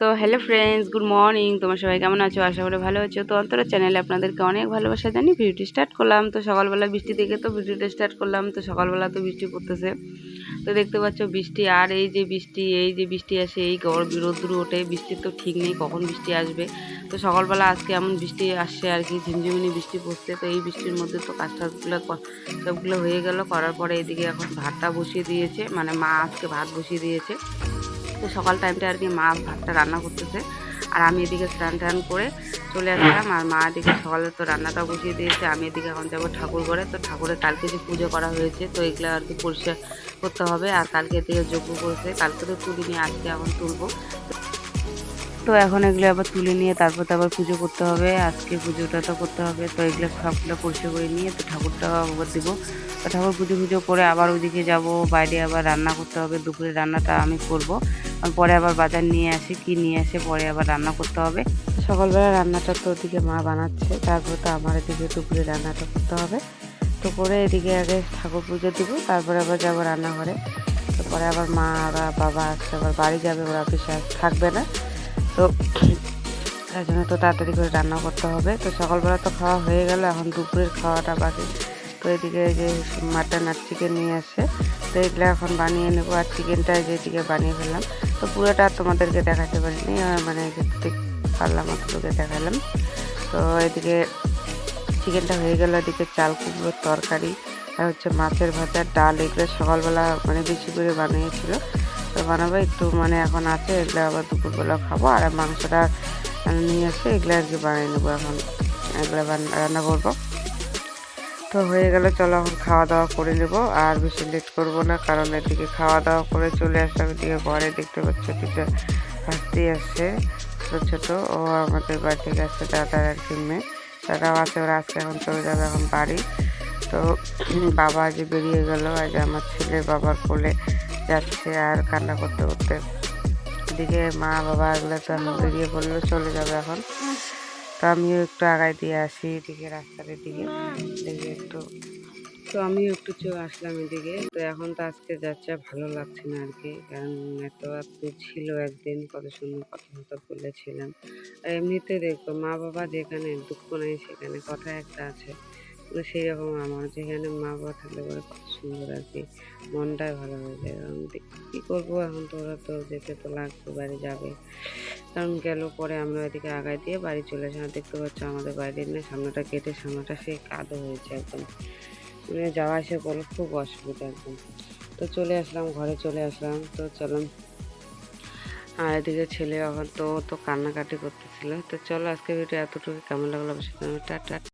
তো hello friends good morning তোমার সবাই কেমন আছো? আশা করি ভালো আছো। তো অন্তর চ্যানেলে আপনাদেরকে অনেক ভালোবাসা জানি ভিডিওটি স্টার্ট করলাম। তো সকালবেলা বৃষ্টি দেখে তো ভিডিওটা স্টার্ট করলাম। তো সকালবেলা তো বৃষ্টি পড়তেছে। তো দেখতে পাচ্ছ বৃষ্টি, আর এই যে বৃষ্টি, এই যে বৃষ্টি আসে, এই রোদ্রু ওঠে বৃষ্টির তো ঠিক নেই, কখন বৃষ্টি আসবে? তো সকালবেলা আজকে এমন বৃষ্টি আসছে আর কি, ঝিমঝিমিনি বৃষ্টি পড়ছে। তো এই বৃষ্টির মধ্যে তো কাজ টাজগুলো সবগুলো হয়ে গেল। করার পরে এদিকে এখন ভাতটা বসিয়ে দিয়েছে। মানে মা আজকে ভাত বসিয়ে দিয়েছে। তো সকাল টাইমটা আর কি মা ভাতটা রান্না করতেছে। আর আমি এদিকে স্নান টান করে চলে আসলাম, আর মা এদিকে সকালে তো রান্নাটা বসিয়ে দিয়েছে, আমি এদিকে এখন যাব ঠাকুর ঘরে। তো ঠাকুরের কালকে যে পুজো করা হয়েছে, তো এগুলো আর কি পরিষ্কার করতে হবে। আর কালকে এদিকে যজ্ঞ করেছে, কালকে তো তুলিনি আজকে এখন তুলবো। তো এখন এগুলো আবার তুলে নিয়ে তারপর তো আবার পুজো করতে হবে, আজকে পুজোটা তো করতে হবে। তো এগুলো সবগুলো পরিষ্কার করে নিয়ে তো ঠাকুরটা আবার দিব। তো ঠাকুর পুজো পুজো করে আবার ওইদিকে যাব, বাইরে আবার রান্না করতে হবে, দুপুরে রান্নাটা আমি করব। পরে আবার বাজার নিয়ে আসি, কি নিয়ে আসে, পরে আবার রান্না করতে হবে। সকালবেলা রান্নাটা তো ওদিকে মা বানাচ্ছে, তারপর তো আমার এদিকে দুপুরে রান্নাটা করতে হবে। তো করে এদিকে আগে ঠাকুর পুজো দিব, তারপরে আবার যাব রান্নাঘরে। তারপরে আবার মা ওরা বাবা আসছে, আবার বাড়ি যাবে, ওরা অফিসে থাকবে না। তো তার জন্য তো তাড়াতাড়ি করে রান্না করতে হবে। তো সকালবেলা তো খাওয়া হয়ে গেল, এখন দুপুরের খাওয়াটা বাকি। তো এদিকে যে মাটন আর চিকেন নিয়ে আসে। তো এগুলো এখন বানিয়ে নেব আর চিকেনটা যেদিকে বানিয়ে ফেললাম। তো পুরোটা তোমাদেরকে দেখাতে পারিনি মানে পারলাম অতটুকু দেখালাম। তো এদিকে চিকেনটা হয়ে গেল, এদিকে চাল কুমড়োর তরকারি আর হচ্ছে মাছের ভাজা, ডাল এগুলো সকালবেলা মানে বেশি করে বানিয়েছিল। তো বানাবো, একটু মানে এখন আছে, এগুলো আবার দুপুরবেলা খাব আর মাংসটা নিয়ে এসে এগুলো আর কি বানিয়ে নেব এখন। এগুলো রান্না করব। তো হয়ে গেল চলো এখন খাওয়া দাওয়া করে নেব। আর বেশি লেট করব না, কারণ এদিকে খাওয়া দাওয়া করে চলে আসলাম। এদিকে ঘরে দেখতে পাচ্ছ এদিকে ভাস্তি আসছে ছোটো ছোটো। ও আমাদের বাড়ি থেকে আসছে দাদার আর মেয়ে। দাদাও আছে, ওরা আজকে এখন চলে যাবে এখন বাড়ি। তো বাবা আজ বেরিয়ে গেল আজ আমার ছেলে বাবার কোলে যাচ্ছে আর কান্না করতে করতে। এদিকে মা বাবা এগুলো তো এখন বেরিয়ে পড়ল, চলে যাবে এখন। তো আমিও একটু আগায় দিয়ে আসি, এদিকে রাস্তার এদিকে। একটু তো আমিও একটু চোখ আসলাম এদিকে। তো এখন তো আজকে যাচ্ছে ভালো লাগছে না আর কি, কারণ এত এত ছিল একদিন, কত সুন্দর কথা কথা বলেছিলাম। আর এমনিতে দেখব মা বাবা যেখানে, দুঃখ নেই সেখানে, কথা একটা আছে। সেই রকম আমার যেখানে মা বাবা থাকলে পরে খুব সুন্দর আর কি। মনটাই ভালো হয়ে যায়। কারণ কি করব এখন? তো ওরা তো যেতে তো লাগবে, বাড়ি যাবে। কারণ গেল পরে আমরা ওইদিকে আগায় দিয়ে বাড়ি চলে আসি আর দেখতে পাচ্ছ আমাদের বাড়ির না সামনেটা কেটে সামনেটা সেই কাদো হয়েছে একদম। মানে যাওয়া আসা করলে খুব অসুবিধা একদম। তো চলে আসলাম, ঘরে চলে আসলাম। তো চললাম আর এদিকে ছেলে এখন তো তো কান্নাকাটি করতেছিল। তো চলো আজকে ভিডিও এতটুকু কেমন লাগল অবশ্যই টাটা।